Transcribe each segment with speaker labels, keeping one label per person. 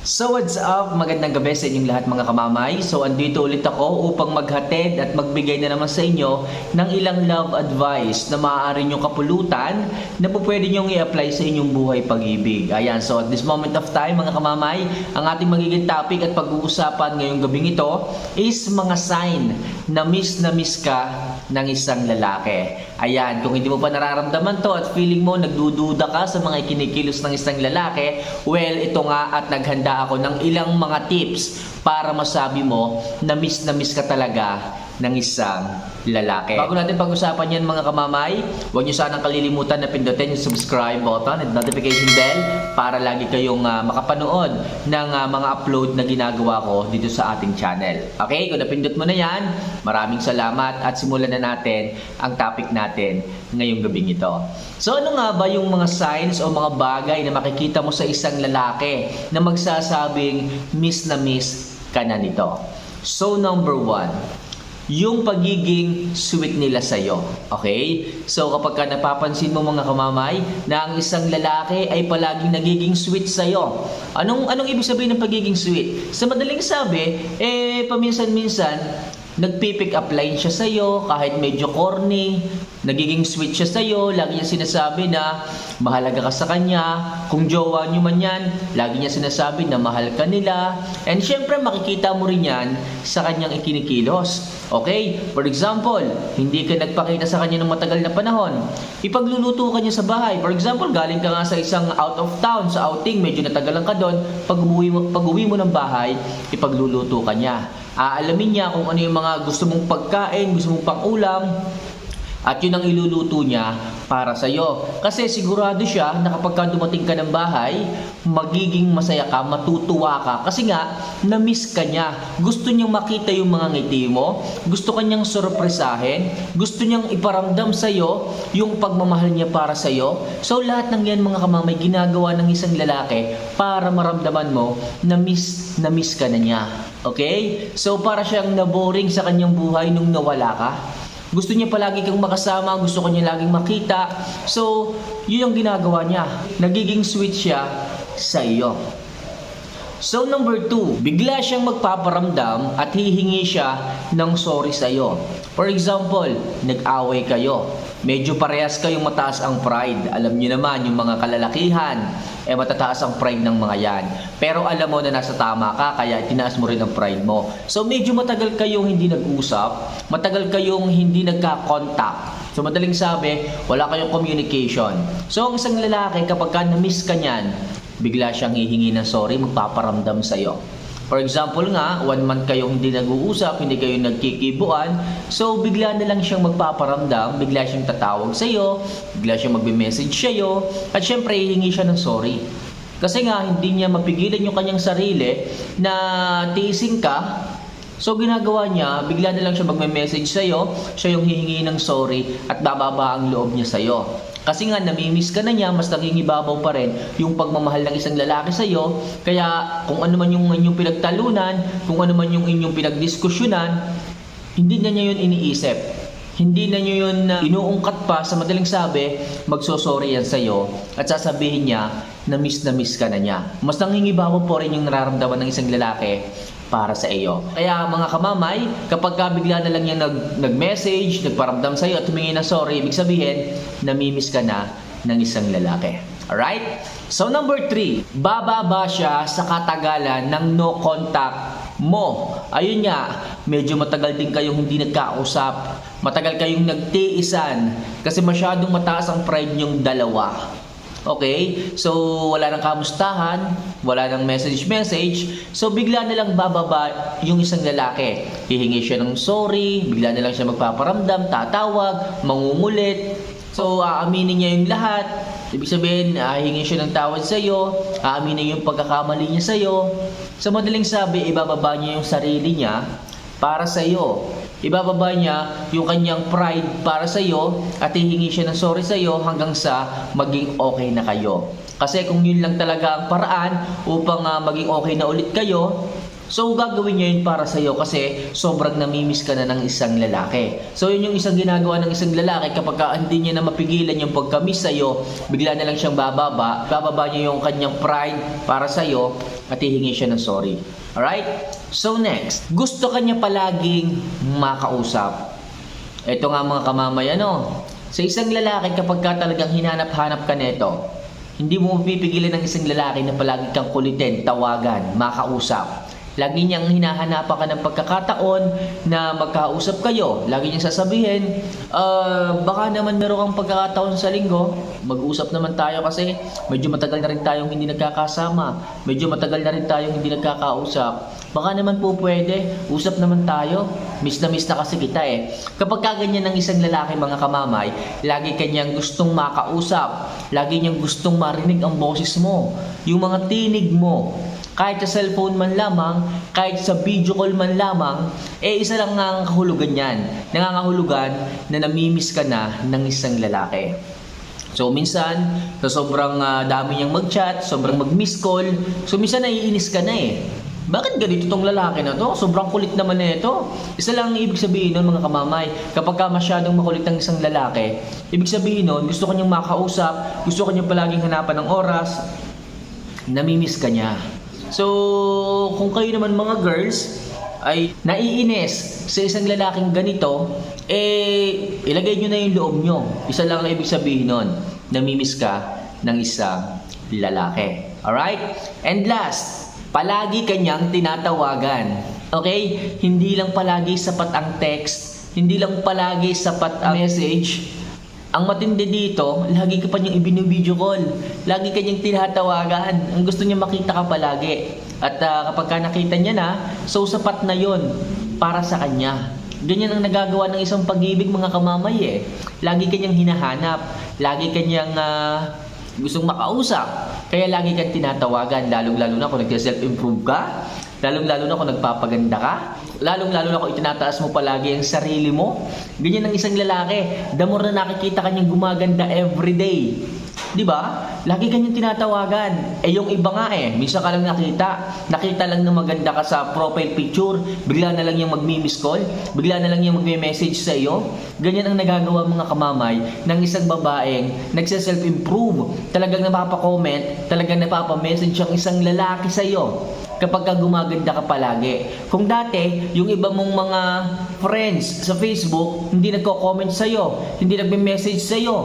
Speaker 1: So what's up? Magandang gabi sa inyong lahat mga kamamay. So andito ulit ako upang maghatid at magbigay na naman sa inyo ng ilang love advice na maaari nyong kapulutan na po pwede nyong i-apply sa inyong buhay pag-ibig. Ayan, so at this moment of time mga kamamay, ang ating magiging topic at pag-uusapan ngayong gabing ito is mga sign na miss na miss ka ng isang lalaki. Ayan, kung hindi mo pa nararamdaman to at feeling mo nagdududa ka sa mga ikinikilos ng isang lalaki, well, ito nga at naghanda ako ng ilang mga tips para masabi mo na miss na miss ka talaga ng isang lalaki. Bago natin pag-usapan yan mga kamamay, huwag niyo sanang kalilimutan na pindutin yung subscribe button at notification bell para lagi kayong ah, makapanood ng ah, mga upload na ginagawa ko dito sa ating channel. Okay, kung napindot mo na yan, maraming salamat at simulan na natin ang topic natin ngayong gabing ito. So ano nga ba yung mga signs o mga bagay na makikita mo sa isang lalaki na magsasabing miss na miss ka na nito? So number one, yung pagiging sweet nila sa iyo. Okay? So kapag ka napapansin mo mga kamamay na ang isang lalaki ay palaging nagiging sweet sa iyo. Anong anong ibig sabihin ng pagiging sweet? Sa madaling sabi, eh paminsan-minsan nagpipick up line siya sa iyo kahit medyo corny, nagiging sweet siya sa iyo, lagi niya sinasabi na mahalaga ka sa kanya, kung jowa niyo man yan, lagi niya sinasabi na mahal ka nila, and syempre makikita mo rin yan sa kanyang ikinikilos. Okay? For example, hindi ka nagpakita sa kanya ng matagal na panahon, ipagluluto ka niya sa bahay. For example, galing ka nga sa isang out of town, sa outing, medyo natagalan ka doon, pag umuwi mo, pag uwi mo ng bahay, ipagluluto ka niya. Aalamin niya kung ano yung mga gusto mong pagkain, gusto mong pang-ulam, at yun ang iluluto niya para sa iyo. Kasi sigurado siya na kapag ka dumating ka ng bahay, magiging masaya ka, matutuwa ka. Kasi nga, na-miss ka niya. Gusto niyang makita yung mga ngiti mo. Gusto kanyang sorpresahin. Gusto niyang iparamdam sa iyo yung pagmamahal niya para sa iyo. So lahat ng yan mga kamamay, ginagawa ng isang lalaki para maramdaman mo na miss na miss ka na niya. Okay? So para siyang naboring sa kanyang buhay nung nawala ka. Gusto niya palagi kang makasama, gusto kanya laging makita. So, yun yung ginagawa niya. Nagiging sweet siya sa iyo. So number two, bigla siyang magpaparamdam at hihingi siya ng sorry sa iyo. For example, nag-away kayo. Medyo parehas kayong mataas ang pride. Alam niyo naman, yung mga kalalakihan, eh matataas ang pride ng mga yan. Pero alam mo na nasa tama ka, kaya tinaas mo rin ang pride mo. So medyo matagal kayong hindi nag-usap, matagal kayong hindi nagka-contact. So madaling sabi, wala kayong communication. So ang isang lalaki, kapag ka na-miss ka niyan, bigla siyang hihingi ng sorry, magpaparamdam sa iyo. For example nga, one month kayong hindi nag-uusap, hindi kayo nagkikibuan, so bigla na lang siyang magpaparamdam, bigla siyang tatawag sa iyo, bigla siyang magbe-message sa iyo, at syempre hihingi siya ng sorry. Kasi nga, hindi niya mapigilan yung kanyang sarili na tiising ka, So ginagawa niya, bigla na lang siya magme-message sa iyo, siya yung hihingi ng sorry at bababa ang loob niya sa iyo. Kasi nga namimiss ka na niya, mas nangingibabaw pa rin yung pagmamahal ng isang lalaki sa iyo. Kaya kung ano man yung inyong pinagtalunan, kung ano man yung inyong pinagdiskusyonan, hindi na niya yun iniisip. Hindi na niyo yun na inuungkat pa sa madaling sabi, magsosorry yan sa iyo at sasabihin niya na miss na miss ka na niya. Mas nangingibabaw po rin yung nararamdaman ng isang lalaki para sa iyo. Kaya mga kamamay, kapag ka bigla na lang yung nag, nag-message, nagparamdam sa iyo at humingi ng sorry, ibig sabihin, namimiss ka na ng isang lalaki. Alright? So number three, bababa siya sa katagalan ng no contact mo. Ayun nga, medyo matagal din kayong hindi nagkausap. Matagal kayong nagtiisan kasi masyadong mataas ang pride niyong dalawa. Okay? So, wala nang kamustahan, wala nang message-message. So, bigla na lang bababa yung isang lalaki. Hihingi siya ng sorry, bigla na lang siya magpaparamdam, tatawag, mangungulit. So, aaminin niya yung lahat. Ibig sabihin, hihingi siya ng tawad sa iyo, aaminin yung pagkakamali niya sa iyo. Sa madaling sabi, ibababa niya yung sarili niya para sa iyo. Ibababa niya yung kanyang pride para sa iyo at hihingi siya ng sorry sa iyo hanggang sa maging okay na kayo. Kasi kung yun lang talaga ang paraan upang ah, maging okay na ulit kayo, So gagawin niya yun para sa'yo kasi sobrang namimiss ka na ng isang lalaki. So yun yung isang ginagawa ng isang lalaki kapag ka hindi niya na mapigilan yung pagkamiss sa'yo, bigla na lang siyang bababa, bababa niya yung kanyang pride para sa'yo at hihingi siya ng sorry. Alright? So next, gusto ka niya palaging makausap. Ito nga mga kamamay, ano? Sa isang lalaki kapag ka talagang hinanap-hanap ka neto, hindi mo mapipigilan ng isang lalaki na palagi kang kulitin, tawagan, makausap. Lagi niyang hinahanapan ka ng pagkakataon na magkausap kayo. Lagi niyang sasabihin, "Ah, baka naman meron kang pagkakataon sa linggo. Mag-usap naman tayo kasi medyo matagal na rin tayong hindi nagkakasama. Medyo matagal na rin tayong hindi nagkakausap. Baka naman po pwede, usap naman tayo. Miss na miss na kasi kita eh. Kapag kaganyan ng isang lalaki mga kamamay, lagi kanyang gustong makausap. Lagi niyang gustong marinig ang boses mo. Yung mga tinig mo. Kahit sa cellphone man lamang, kahit sa video call man lamang, eh isa lang ang kahulugan yan. Nangangahulugan na namimiss ka na ng isang lalaki. So minsan, sa sobrang ah, dami niyang mag-chat, sobrang mag-miss call, so minsan naiinis ka na eh. Bakit ganito tong lalaki na to? Sobrang kulit naman na ito. Isa lang ang ibig sabihin nun mga kamamay. Kapag ka masyadong makulit ang isang lalaki, ibig sabihin nun, gusto ka niyang makausap, gusto ka niyang palaging hanapan ng oras, namimiss ka niya. So, kung kayo naman mga girls ay naiinis sa isang lalaking ganito, eh, ilagay nyo na yung loob nyo. Isa lang ang ibig sabihin nun, namimiss ka ng isang lalaki. Alright? And last, palagi kanyang tinatawagan. Okay? Hindi lang palagi sapat ang text, hindi lang palagi sapat ang message, ang matindi dito, lagi ka pa niyang ibinibideo call. Lagi ka niyang tinatawagan. Ang gusto niya makita ka palagi. At ah, kapag ka nakita niya na, so sapat na yon para sa kanya. Ganyan ang nagagawa ng isang pag-ibig mga kamamay eh. Lagi ka niyang hinahanap. Lagi ka niyang ah, gustong makausap. Kaya lagi kang tinatawagan. Lalong-lalo na kung nag-self-improve ka. Lalong-lalo na kung nagpapaganda ka. Lalong-lalo na kung itinataas mo palagi ang sarili mo. Ganyan ang isang lalaki. The more na nakikita kanyang gumaganda everyday. Di ba? Lagi kanyang tinatawagan. Eh yung iba nga eh, minsan ka lang nakita. Nakita lang na maganda ka sa profile picture. Bigla na lang yung magmi-miss call. Bigla na lang yung magme-message sa iyo. Ganyan ang nagagawa mga kamamay ng isang babaeng nagse-self-improve. Talagang napapa-comment, talagang napapa-message ang isang lalaki sa iyo kapag ka gumaganda ka palagi. Kung dati, yung iba mong mga friends sa Facebook, hindi nagko-comment sa'yo, hindi nagme-message sa'yo.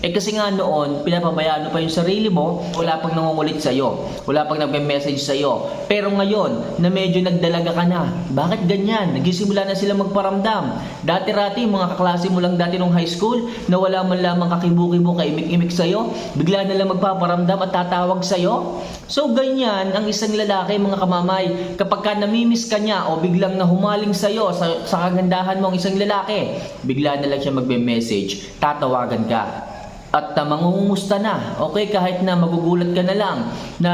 Speaker 1: Eh kasi nga noon, pinapabayaan mo pa yung sarili mo, wala pang nangungulit sa'yo, wala pang nagme-message sa'yo. Pero ngayon, na medyo nagdalaga ka na, bakit ganyan? Nagsisimula na sila magparamdam. Dati-rati, mga kaklase mo lang dati nung high school, na wala man lamang kakibu-kibu, kaimik-imik sa'yo, bigla na lang magpaparamdam at tatawag sa'yo. So ganyan ang isang lalaki mga kamamay kapag ka namimiss ka niya o biglang nahumaling sa iyo sa, sa kagandahan mo ang isang lalaki bigla na lang siya magbe-message tatawagan ka at uh, mangungumusta na okay kahit na magugulat ka na lang na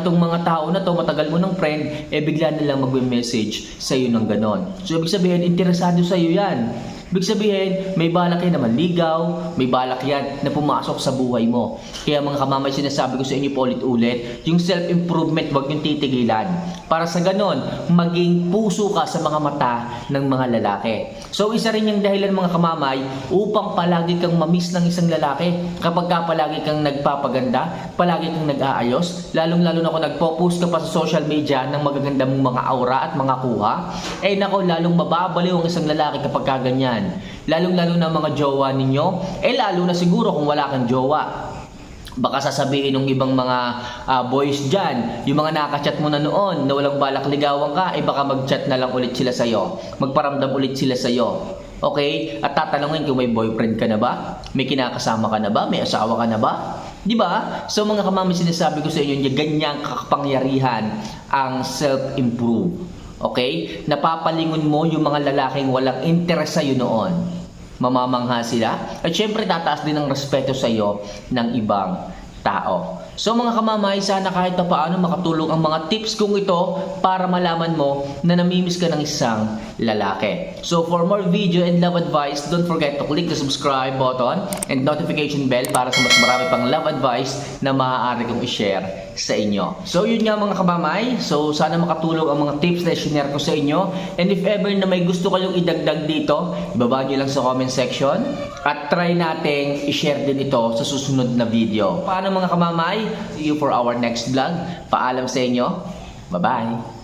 Speaker 1: itong mga tao na to matagal mo ng friend eh bigla na lang magbe-message sa iyo ng ganon so ibig sabihin interesado sa iyo yan Ibig sabihin, may balak yan na manligaw, may balak yan na pumasok sa buhay mo. Kaya mga kamamay, sinasabi ko sa inyo po ulit-ulit, yung self-improvement, wag yung titigilan. Para sa ganon, maging puso ka sa mga mata ng mga lalaki. So isa rin yung dahilan mga kamamay, upang palagi kang mamiss ng isang lalaki. Kapag ka palagi kang nagpapaganda, palagi kang nag-aayos, lalong-lalo na kung nagpo-post ka pa sa social media ng magaganda mong mga aura at mga kuha, eh nako, lalong mababaliw ang isang lalaki kapag ka ganyan. Lalong-lalo na mga jowa ninyo, eh lalo na siguro kung wala kang jowa. Baka sasabihin ng ibang mga ah, boys dyan, yung mga nakachat mo na noon na walang balak ligawan ka, eh baka mag-chat na lang ulit sila sa'yo. Magparamdam ulit sila sa'yo. Okay? At tatanungin kung may boyfriend ka na ba? May kinakasama ka na ba? May asawa ka na ba? Di ba? So mga kamami sinasabi ko sa inyo, yung ganyang kakapangyarihan ang self-improve. Okay? Napapalingon mo yung mga lalaking walang interes sa'yo noon. Mamamangha sila. At syempre, tataas din ang respeto sa iyo ng ibang tao. So mga kamamay, sana kahit pa paano makatulong ang mga tips kong ito para malaman mo na namimiss ka ng isang lalaki. So for more video and love advice, don't forget to click the subscribe button and notification bell para sa mas marami pang love advice na maaari kong i-share sa inyo. So yun nga mga kabamay, so sana makatulong ang mga tips na i-share ko sa inyo and if ever na may gusto kayong idagdag dito, ibaba nyo lang sa comment section at try nating i-share din ito sa susunod na video. Paano mga kamamay? See you for our next vlog. Paalam sa inyo. Bye-bye!